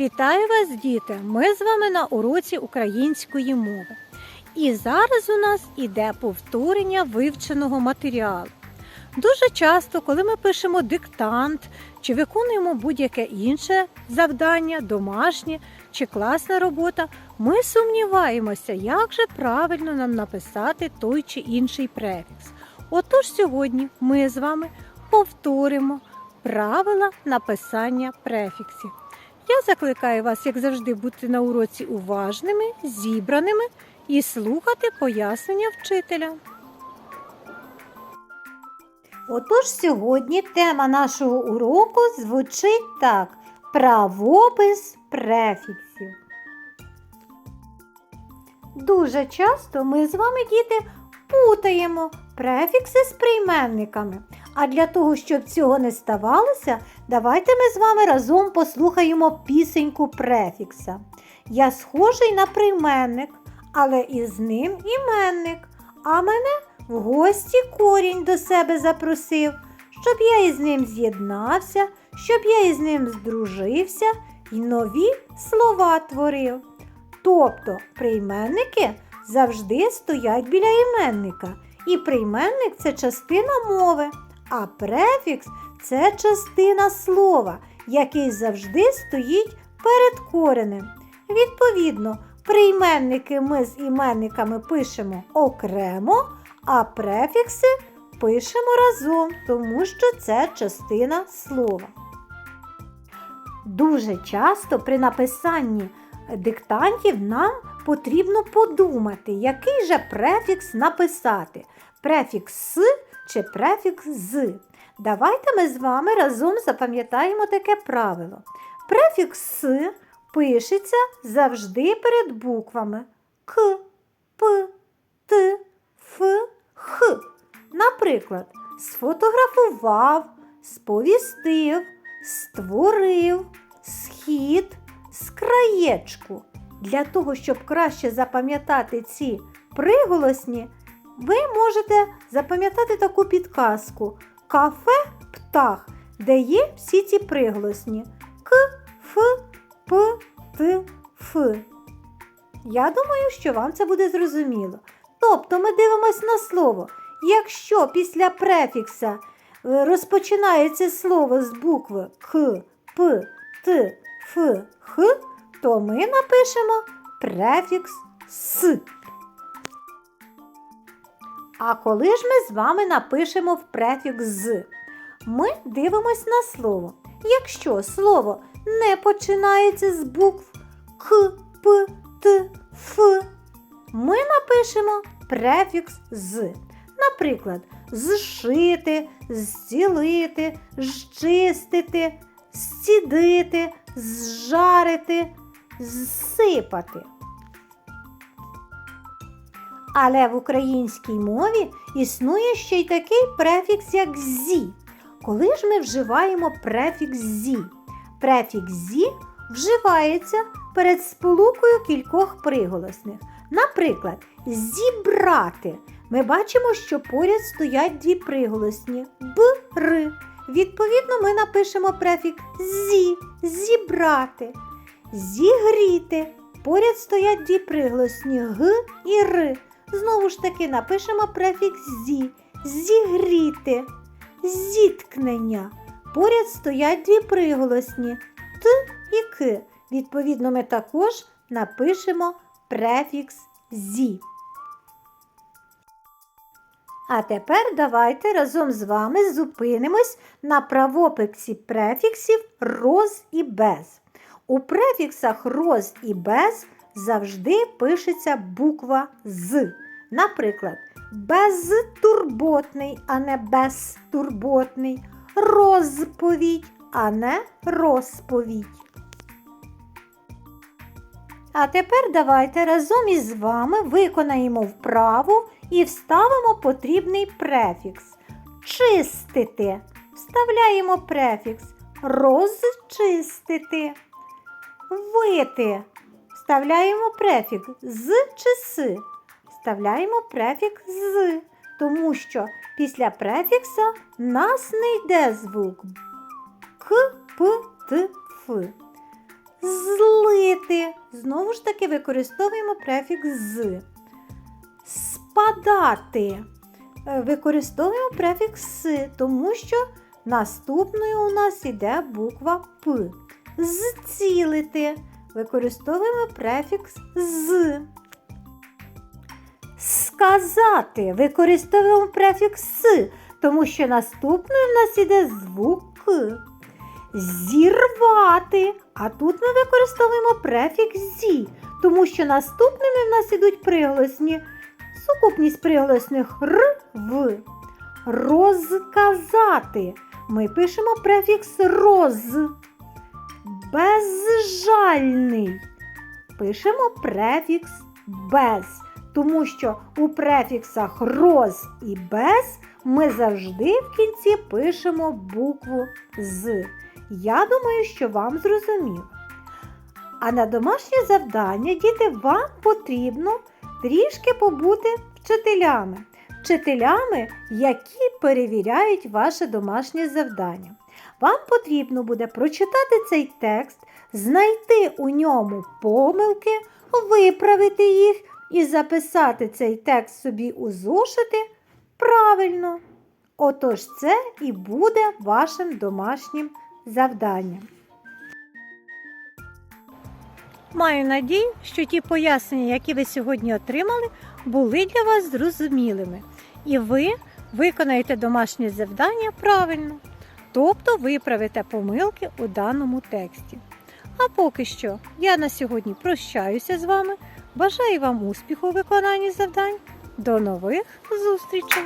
Вітаю вас, діти! Ми з вами на уроці української мови. І зараз у нас іде повторення вивченого матеріалу. Дуже часто, коли ми пишемо диктант чи виконуємо будь-яке інше завдання, домашнє чи класна робота, ми сумніваємося, як же правильно нам написати той чи інший префікс. Отож сьогодні ми з вами повторимо правила написання префіксів. Я закликаю вас, як завжди, бути на уроці уважними, зібраними і слухати пояснення вчителя. Отож сьогодні тема нашого уроку звучить так: правопис префіксів. Дуже часто ми з вами, діти, путаємо префікси з прийменниками. А для того, щоб цього не ставалося, давайте ми з вами разом послухаємо пісеньку префікса. Я схожий на прийменник, але із ним іменник, а мене в гості корінь до себе запросив, щоб я із ним з'єднався, щоб я із ним здружився і нові слова творив. Тобто прийменники завжди стоять біля іменника, і прийменник це частина мови, а префікс це частина слова, який завжди стоїть перед коренем. Відповідно, прийменники ми з іменниками пишемо окремо, а префікси пишемо разом, тому що це частина слова. Дуже часто при написанні диктантів нам потрібно подумати, який же префікс написати. Префікс «с» чи префікс «з». Давайте ми з вами разом запам'ятаємо таке правило. Префікс «с» пишеться завжди перед буквами К, П, Т, Ф, Х. Наприклад, сфотографував, сповістив, створив, схід, скраєчку. Для того, щоб краще запам'ятати ці приголосні, ви можете запам'ятати таку підказку кафе птах, де є всі ці приголосні К, Ф, П, Т, Ф. Я думаю, що вам це буде зрозуміло. Тобто ми дивимось на слово. Якщо після префікса е, розпочинається слово з букви К, П, Т, Ф, Х, то ми напишемо префікс С. А коли ж ми з вами напишемо в префікс з, ми дивимось на слово. Якщо слово не починається з букв К, П, Т, Ф, ми напишемо префікс з. Наприклад, зшити, зцілити, зчистити, зцідити, зжарити, зсипати. Але в українській мові існує ще й такий префікс, як зі. Коли ж ми вживаємо префікс зі? Префікс зі вживається перед сполукою кількох приголосних. Наприклад, зібрати. Ми бачимо, що поряд стоять дві приголосні б, р. Відповідно, ми напишемо префікс зі, зібрати. Зігріти. Поряд стоять дві приголосні г і р. Знову ж таки напишемо префікс зі, зігріти, зіткнення. Поряд стоять дві приголосні т і к. Відповідно, ми також напишемо префікс зі. А тепер давайте разом з вами зупинимось на правописі префіксів роз і без. У префіксах роз і без завжди пишеться буква з. Наприклад, безтурботний, а не безтурботний, розповідь, а не розповідь. А тепер давайте разом із вами виконаємо вправу і вставимо потрібний префікс. Чистити. Вставляємо префікс розчистити. Вити. Вставляємо префікс з чи с. Вставляємо префікс з, тому що після префікса нас не йде звук К, П, Т, Ф. З знову ж таки використовуємо префікс з. Спадати. Е, Використовуємо префікс с, тому що наступною у нас іде буква П. Зцілити. Використовуємо префікс з. Сказати. Використовуємо префікс с, тому що наступною в нас іде звук К. Зірвати. А тут ми використовуємо префікс зі, тому що наступними в нас ідуть приголосні. Сукупність приголосних р, в. Розказати. Ми пишемо префікс роз. Безжальний. Пишемо префікс без, тому що у префіксах роз і без ми завжди в кінці пишемо букву з. Я думаю, що вам зрозуміло. А на домашнє завдання, діти, вам потрібно трішки побути вчителями. Вчителями, які перевіряють ваше домашнє завдання. Вам потрібно буде прочитати цей текст, знайти у ньому помилки, виправити їх і записати цей текст собі у зошити правильно. Отож, це і буде вашим домашнім завданням. Маю надію, що ті пояснення, які ви сьогодні отримали, були для вас зрозумілими, і ви виконаєте домашнє завдання правильно, тобто виправите помилки у даному тексті. А поки що я на сьогодні прощаюся з вами. Бажаю вам успіху у виконанні завдань. До нових зустрічей!